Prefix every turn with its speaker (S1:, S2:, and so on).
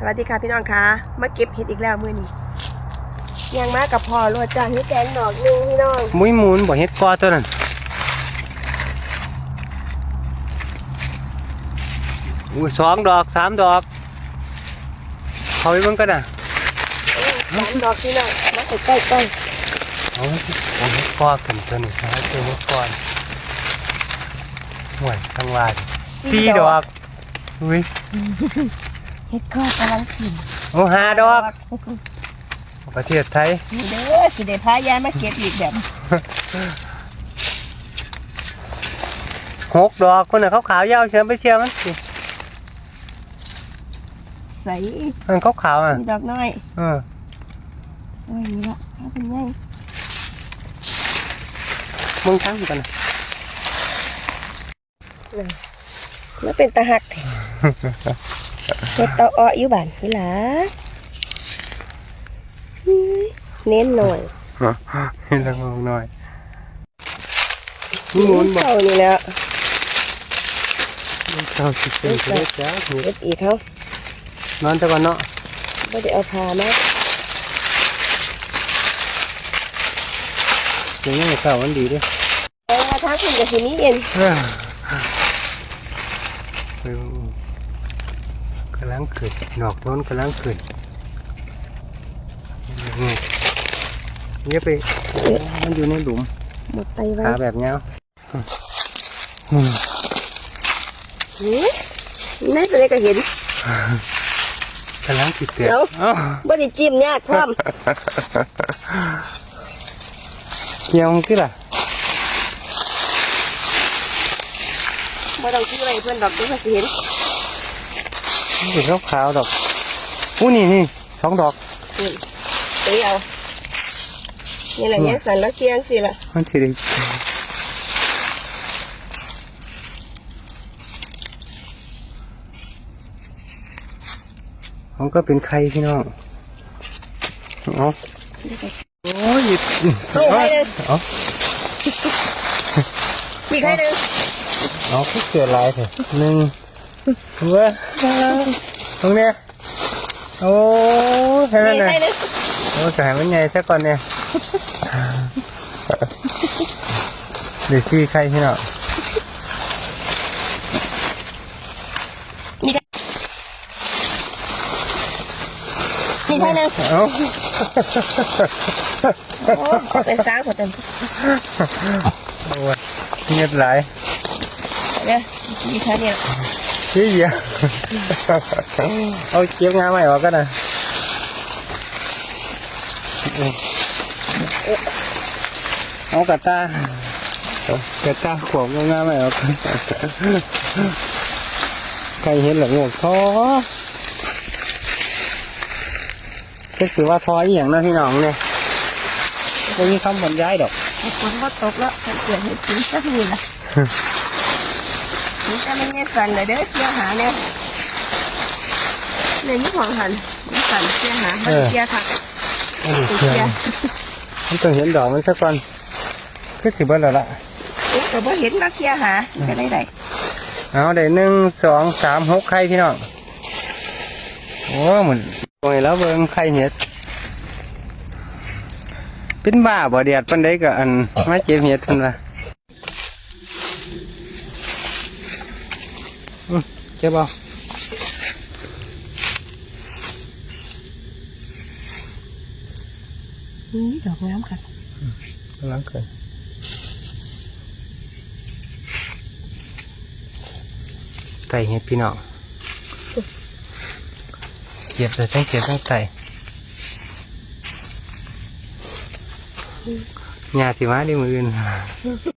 S1: สวัสดีค่ะพี่น้องคะมาเก็บเห็ดอีกแล้วมื้อนี้ยังมากับพ่อรวดจานให้แกงดอกหนึงพี่น้อง
S2: มุ้ยหมุนบ่เฮ็ดกอตัวนั้นอุ้ยสองดอกสามดอกเขาไปเบิ่งกันน่ะ
S1: สามดอกพี่น้องมาใกล้ใกล้ใกล้
S2: เอาเอาเฮ็ดกอกันตัวนี้นะเจอเฮ็ดกอนห่วยทั้งวานสี่ดอกอุ้ย
S1: เห็ดข้อกำลังขึ้น
S2: โอ้ห้าดอก ประเทศไทย
S1: นี่เด้อสิได้พายายมาเก็บอีกแบบ
S2: หกดอกคนน่ะเขาขาวยาวเชื่อมไปเชื่อมันสิ
S1: ใส่
S2: มันเขาขาวอะ
S1: มีดอกน้อย
S2: เออ
S1: โอ้ยนี่ละถ้าเป็นไง
S2: มึงทั้งกันน่ะ
S1: มันเป็นตาหัก เห็ดเตาอ้ออยู่บ้านนี่ล่ะอื้อเน้นหน่อย
S2: เห็นแล้วงงหน่อยมุ้ยหมุนบ่
S1: เศร้านี่แหล้ว
S2: เจ้าสิเป็นเฮ็ดแล้วนี่
S1: เห็ดอีกเขา
S2: นอนแต่ก่อนเนาะ
S1: ไม่ได้เอาพามา
S2: เดี๋ยวนี้เก่ามันดีเด้วย
S1: แต่ว่าถ้าคุณกับสินี้เย็น
S2: กำลังเกิดดอกโน้นกำลังเกิดนี่เนี่ยไปมันอยู่ในหลุม
S1: หมดไปไว้
S2: ขาแบบเนี้ย
S1: หือนั่นเป็นอะไรก็เห็น
S2: กำลังติดเตือน
S1: เดี๋ยว
S2: อ้าว
S1: บ่ได้จิ้มยากความ
S2: เกี่ยวมันคือล่ะ
S1: บ่ต้องซื้ออะไรเพื่อนดอกเดี๋ยวเขาสิเห็น
S2: มัน เป็นขาวๆดอกอู้นี่นี่สองดอก
S1: นี่ตีเอานี่แหละเนี่ยสันแล้วเคียงสิล่ะ
S2: มันถือได้มันก็เป็นไข่พี่น้องเอาโอ้ย
S1: เอาไปเลย
S2: เอา
S1: มีใครหนึ่ง
S2: เอาพี่เกิดลายเถอะหนึ่ง เว้ยตรงเนี้ยโอ้แค่นั้น
S1: มี
S2: นะ
S1: ใครหนึ่ง
S2: โอ้แต่มันใหญ่ซะก่อนเนี่ยเดี๋ยวซี่ไข่พี่น้อง
S1: มีใครหนึ่ง
S2: เอ้า
S1: โอ้เป็นสางหัวเต็ม
S2: โอ้ยเงียบหลาย
S1: เด้อมีใครเนี่ย
S2: ชี้เหี้ยเอาเก็บงานใหม่ออกกัน นะเอากระตากระตาขวบงานใหม่ออกใครเห็นหลังงกท้อก็คือว่าท้ออีหยังนะพี่น้องเนี่ยไม่มีคำบรรยายดอก
S1: ฝนก็ตกแล้วเกิดเหตุกินสักนี่ล่ะ นี่จะไม่เนี่ยสันเลยเด้อเที่ยวหาเนี่ยเนี่ยมีของหันมีสันเที่ยวหาไม่เที่ยวถัก
S2: อันนี้
S1: เที่
S2: เชื่อ
S1: ยว
S2: มันต้องเห็นดอกมันสักก่อนคือสิเบิ้ลแล้วล่ะ
S1: โอ้แต่ว่าเห็นมาเที่ยวหาจะได้ได
S2: เอาได้หนึ่งสองสามหกไข่พี่น้องโอ้เหมือนโอ้ยแล้วเบิ่งไข่เห็ดเป็นบ้าบ่เดียดปันได้กับอันมาเจ็บเห็ดทันละอืมเจ็บเอา
S1: นี่ดอกงามค่ะ
S2: กำลังเกิด ไก่เห็ดพี่น้องเก็บเลยทั้งเก็บทั้งไก่หญ้าสิมาดิมืออื่น